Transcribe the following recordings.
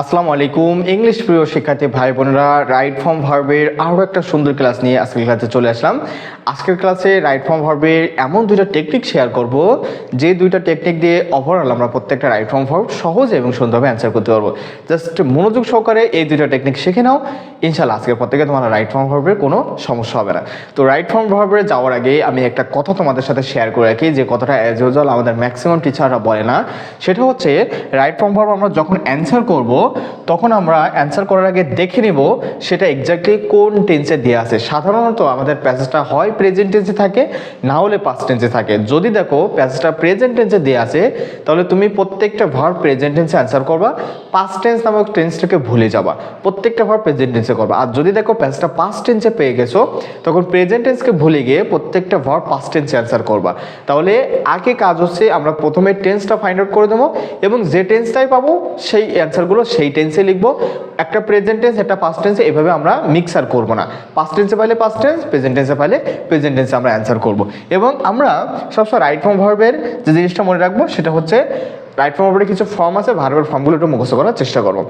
আসসালামু আলাইকুম ইংলিশ প্রিয় শিক্ষার্থী ভাই বোনেরা রাইট ফর্ম ভার্বের আরও একটা সুন্দর ক্লাস নিয়ে আজকের ক্লাসে চলে আসলাম। আজকের ক্লাসে রাইট ফর্ম ভার্বের এমন দুইটা টেকনিক শেয়ার করব, যে দুইটা টেকনিক দিয়ে ওভারঅল আমরা প্রত্যেকটা রাইট ফর্ম ভার্ব সহজে এবং সুন্দরভাবে অ্যান্সার করতে পারব। জাস্ট মনোযোগ সহকারে এই দুইটা টেকনিক শিখে নাও। ইনশাল্লাহ আজকের পর থেকে তোমার রাইট ফর্ম ভার্বের কোনো সমস্যা হবে না। তো রাইট ফর্ম ভার্বে যাওয়ার আগে আমি একটা কথা তোমাদের সাথে শেয়ার করে রাখি, যে কথাটা অ্যাজ ইউজুয়াল আমাদের ম্যাক্সিমাম টিচাররা বলে না। সেটা হচ্ছে রাইট ফর্ম ভার্ব আমরা যখন অ্যান্সার করব তখন আমরা অ্যান্সার করার আগে দেখে নেব সেটা এক্স্যাক্টলি কোন টেন্সে দেওয়া আছে। সাধারণত আমাদের প্যাসেজটা হয় প্রেজেন্ট টেন্সে থাকে, না হলে পাস্ট টেন্সে থাকে। যদি দেখো প্যাসেজটা প্রেজেন্ট টেন্সে দেওয়া আছে, তাহলে তুমি প্রত্যেকটা ভার্ব প্রেজেন্ট টেন্সে অ্যান্সার করবা। পাস্ট টেন্স নামক টেন্সটাকে ভুলে যাবা। প্রত্যেকটা ভার্ব প্রেজেন্ট টেন্সে করবা। আর যদি দেখো প্যাসেজটা পাস্ট টেন্সে পেয়ে গেছো, তখন প্রেজেন্ট টেন্সকে ভুলে গিয়ে প্রত্যেকটা ভার্ব পাস্ট টেন্সে অ্যান্সার করবা। তাহলে আগে কাজ হচ্ছে আমরা প্রথমে টেন্সটা ফাইন্ড আউট করে দেবো এবং যে টেন্সটাই পাবো, সেই অ্যান্সারগুলো সেই টেন্সে লিখব, একটা প্রেজেন্ট টেন্স একটা পাস্ট টেন্সে এভাবে আমরা মিক্সার করব না। পাস্ট টেন্সে পাইলে পাস্ট টেন্স প্রেজেন্ট টেন্সে পাইলে প্রেজেন্ট টেন্সে আমরা অ্যান্সার করব। এবং আমরা সবসময় রাইট ফর্ম ভার্বের যে জিনিসটা মনে রাখব, সেটা হচ্ছে রাইট ফর্ম ভার্বের কিছু ফর্ম আছে ভার্বের ফর্মগুলো একটু মুখস্থ করার চেষ্টা করব।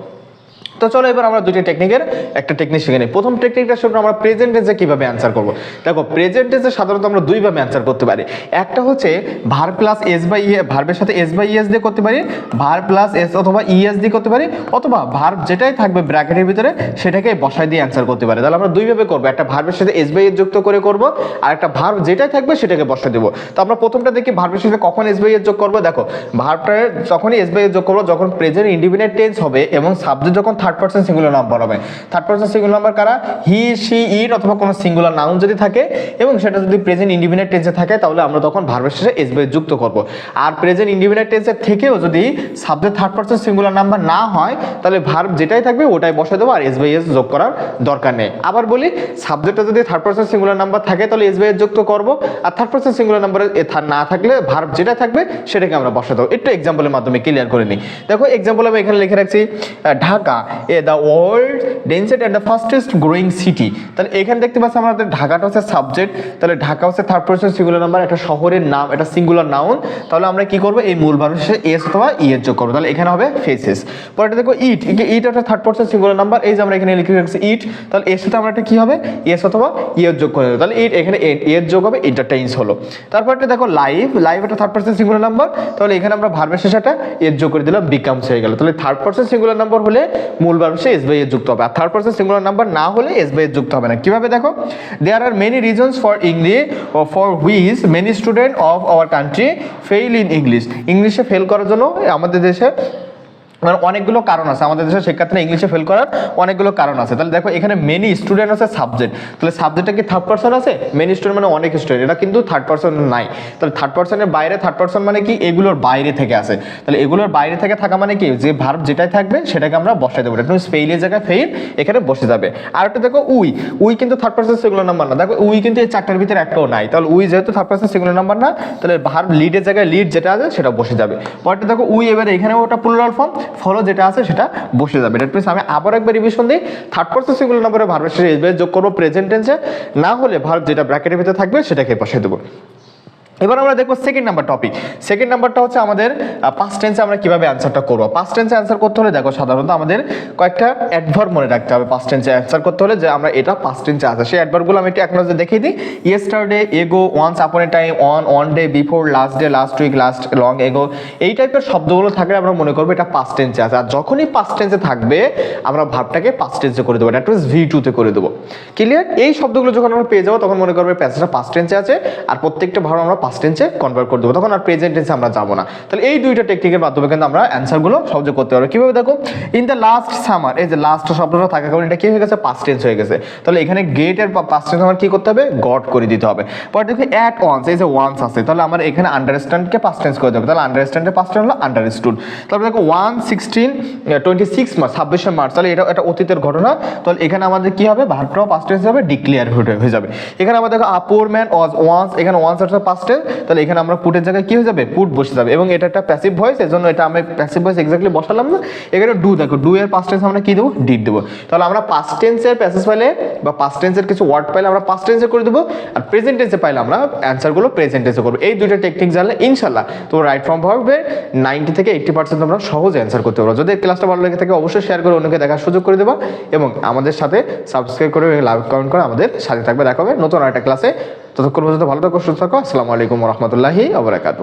তো চলো এবার আমরা দুটি টেকনিকের একটা টেকনিক শিখে নিই। প্রথম টেকনিকটা শুরু আমরা প্রেজেন্ট টেন্সে কীভাবে অ্যান্সার করব। দেখো প্রেজেন্ট টেন্সে সাধারণত আমরা দুইভাবে অ্যান্সার করতে পারি। একটা হচ্ছে ভার প্লাস এস বাই ইয়ে ভার্বের সাথে এস বাই ইএস দিয়ে করতে পারি ভার প্লাস এস অথবা ইএস দিয়ে করতে পারি, অথবা ভার্ব যেটাই থাকবে ব্র্যাকেটের ভিতরে সেটাকে বসায় দিয়ে অ্যান্সার করতে পারি। তাহলে আমরা দুইভাবে করব, একটা ভার্বের সাথে এস বাই এস যুক্ত করে করব, আর একটা ভার্ব যেটাই থাকবে সেটাকে বসায় দেবো। তো আমরা প্রথমটা দেখি ভার্বের সাথে কখন এস বাই এস যোগ করব? দেখো ভার্বটার যখনই এস বাই এস যোগ করব, যখন প্রেজেন্ট ইন্ডিপেন্ডেন্ট টেন্স হবে এবং সাবজেক্ট যখন থার্ড পার্সন সিঙ্গুলার নাম্বার হবে। থার্ড পার্সন সিঙ্গুলার নাম্বার কারা? হি সি ইট অথবা কোনো সিঙ্গুলার নাউন যদি থাকে এবং সেটা যদি প্রেজেন্ট ইন্ডিপেন্ডেন্ট টেন্সে থাকে, তাহলে আমরা তখন ভার্বের শেষে এস বাই যুক্ত করব। আর প্রেজেন্ট ইন্ডিপেন্ডেন্ট টেন্সের থেকেও যদি subject third person singular number না হয়, তাহলে ভার্ব যেটাই থাকবে ওটাই বসে দেবো আর এস বাই এস যোগ করার দরকার নেই। আবার বলি সাবজেক্টটা যদি থার্ড পার্সন সিঙ্গুলার নাম্বার থাকে, তাহলে এস বাই এস যুক্ত করব। আর থার্ড পার্সন সিঙ্গুলার নাম্বারে না থাকলে ভার্ব যেটা থাকবে সেটাকে আমরা বসে দেবো। একটু এক্সাম্পলের মাধ্যমে ক্লিয়ার করে নিই। দেখো এক্সাম্পল আমি এখানে লিখে রাখছি Dhaka. The densest and the fastest growing city তাহলে এখানে দেখতে পাচ্ছি আমাদের ঢাকাটা হচ্ছে সাবজেক্ট তাহলে ঢাকা হচ্ছে থার্ড পার্সন সিঙ্গুলার নাম্বার একটা শহরের নাম, একটা সিঙ্গুলার নাউন তাহলে আমরা কি করব? এই মূল এস অথবা ই এর যোগ করব। তাহলে এখানে হবে ফেসেস দেখো ইট ইট একটা থার্ড পার্সন সিঙ্গুলার নাম্বার এই যে আমরা এখানে লিখে রাখছি ইট তাহলে এর সাথে আমরা একটা কি হবে? এস অথবা ই এর যোগ করে দেবো। তাহলে ইট এখানে এর যোগ হবে হলো। তারপরটা দেখো লাইভ লাইভ একটা থার্ড পার্সন সিঙ্গুলার নাম্বার তাহলে এখানে আমরা ভার্বের শেষে একটা এর যোগ করে দিলাম বিকামস হয়ে গেল। তাহলে থার্ড পার্সন সিঙ্গুলার নাম্বার হলে মূল ভার্বের শেষে এস বাই এর যুক্ত হবে। আর থার্ড পার্সন সিঙ্গুলার নাম্বার না হলে এস বাই এর যুক্ত হবে না। কীভাবে দেখো? There are many reasons for English for which many student of our country fail in English ইংলিশে ফেল করার জন্য আমাদের দেশে অনেকগুলো কারণ আছে। আমাদের দেশের শিক্ষার্থীরা ইংলিশে ফেল করার অনেকগুলো কারণ আছে। তাহলে দেখো, এখানে মেনি স্টুডেন্ট আছে সাবজেক্ট তাহলে সাবজেক্টটা কি থার্ড পার্সন আছে? মেনি স্টুডেন্ট মানে অনেক স্টুডেন্ট এটা কিন্তু থার্ড পার্সন নাই। তাহলে থার্ড পার্সনের বাইরে থার্ড পার্সন মানে কি? এগুলোর বাইরে থেকে আসে তাহলে এগুলোর বাইরে থেকে থাকা মানে কি? যে ভার্ব যেটাই থাকবে, সেটাকে আমরা বসাই দেবো। এটা ফেইলের জায়গায় ফেইল এখানে বসে যাবে। আর একটা দেখো, উই। উই কিন্তু থার্ড পার্সন সেগুলো নাম্বার না। দেখো, উই কিন্তু এই চারটার ভিতরে একটাও নাই। তাহলে উই যেহেতু থার্ড পার্সন সেগুলো নাম্বার না, তাহলে ভার্ব লিডের জায়গায় লিড যেটা আছে, সেটা বসে যাবে। পরটা দেখো, উই এবারে এখানেও ওটা প্লুরাল ফর্ম ফলো যেটা আছে সেটা বসে যাবে। ডেট মিনস আমি আবার একবার রিভিশন দিই। থার্ড পার্সন সিঙ্গুলার নম্বরে ভার্বের সাথে এসবে যোগ করব প্রেজেন্ট টেন্সে না হলে ভার্ব যেটা ব্র্যাকেটের ভিতরে থাকবে সেটাকে বসে দেবো। এবার আমরা দেখব সেকেন্ড নাম্বার টপিক সেকেন্ড নাম্বারটা হচ্ছে আমাদের পাস্ট টেন্সে আমরা কীভাবে অ্যান্সারটা করব? পাস্ট টেন্সে অ্যান্সার করতে হলে দেখো সাধারণত আমাদের কয়েকটা অ্যাডভার্ব মনে রাখতে হবে পাস্ট টেন্সে অ্যান্সার করতে হলে, যে আমরা এটা পাস্ট টেন্সে আছে। সেই অ্যাডভার্বগুলো আমি একটু এক নজরে দেখিয়ে দিই। Yesterday ago once upon a time on on day before last day last week last long ago এই টাইপের শব্দগুলো থাকলে আমরা মনে করব এটা পাস্ট টেন্সে আছে। আর যখনই পাস্ট টেন্সে থাকবে, আমরা ভাবটাকে পাস্ট টেন্সে করে দেবো। দ্যাট মিনস ভি টুতে করে দেবো। ক্লিয়ার এই শব্দগুলো যখন আমরা পেয়ে যাব, তখন মনে করবে প্যাসেজটা পাস্ট টেন্সে আছে, আর প্রত্যেকটা ভাব আমরা পাস্ট টেন্সে কনভার্ট করে দেবো। তখন আর প্রেজেন্ট টেন্সে আমরা যাব না। তাহলে এই দুইটা টেকনিকের মাধ্যমে কিন্তু আমরা অ্যান্সারগুলো সহজে করতে পারব। কীভাবে দেখো? ইন দ্য লাস্ট সামার এই যে লাস্ট শব্দটা থাকার কারণে এটা কি হয়ে গেছে? পাস্ট টেন্স হয়ে গেছে। তাহলে এখানে গেটের পাস্ট টেন্স আমার কি করতে হবে? গড করে দিতে হবে। পরে দেখো অ্যাট ওয়ান্স এই যে ওয়ান্স আছে, তাহলে আমার এখানে আন্ডারস্ট্যান্ডকে পাস্ট টেন্স করে দেবে। তাহলে আন্ডারস্ট্যান্ডের পাস্ট টেন্স হলো আন্ডারস্টুড তারপরে দেখো one sixteen twenty six March ছাব্বিশে মার্চ তাহলে এটা একটা অতীতের ঘটনা। তাহলে এখানে আমাদের কি হবে? ভার্বটাও পাস্ট টেন্স হবে ডিক্লিয়ার হয়ে যাবে। এখানে আবার দেখো a poor man was once এখানে ওয়ান্স হচ্ছে পাস্ট টেন্স তাহলে এখানে আমরা পুটের জায়গায় কি হয়ে যাবে? পুট বসে যাবে। এবং এটা একটা প্যাসিভ ভয়েস এর জন্য এটা আমি প্যাসিভ ভয়েস এক্স্যাক্টলি বসালাম না। এখানে ডু দেখো ডু এর পাস্ট টেন্স আমরা কি দেবো? ডিড দেবো। তাহলে আমরা পাস্ট টেন্সের প্যাসেজ পাইলে বা পাস্ট টেন্সের কিছু ওয়ার্ড পাইলে আমরা পাস্ট টেন্সে করে দেবো, আর প্রেজেন্ট টেন্সে পাইলে আমরা অ্যান্সারগুলো প্রেজেন্ট টেন্সে করব। এই দুইটা টেকনিক জানলে ইনশাল্লাহ তো রাইট ফর্ম ভাবে নাইনটি থেকে এইট্টি পার্সেন্ট তোমরা সহজে অ্যান্সার করতে পারো। যদি ক্লাসটা ভালো লেগে থাকে অবশ্যই শেয়ার করে অন্যকে দেখার সুযোগ করে দেবা। এবং আমাদের সাথে সাবস্ক্রাইব করে লাইক কমেন্ট করে আমাদের সাথে থাকবে। দেখা হবে নতুন আরেকটা ক্লাসে ততক্ষণ পর্যন্ত ভালো থাকো সুস্থ থাকো। আসসালামু আলাইকুম রহমতুল্লাহি আবরাকাতু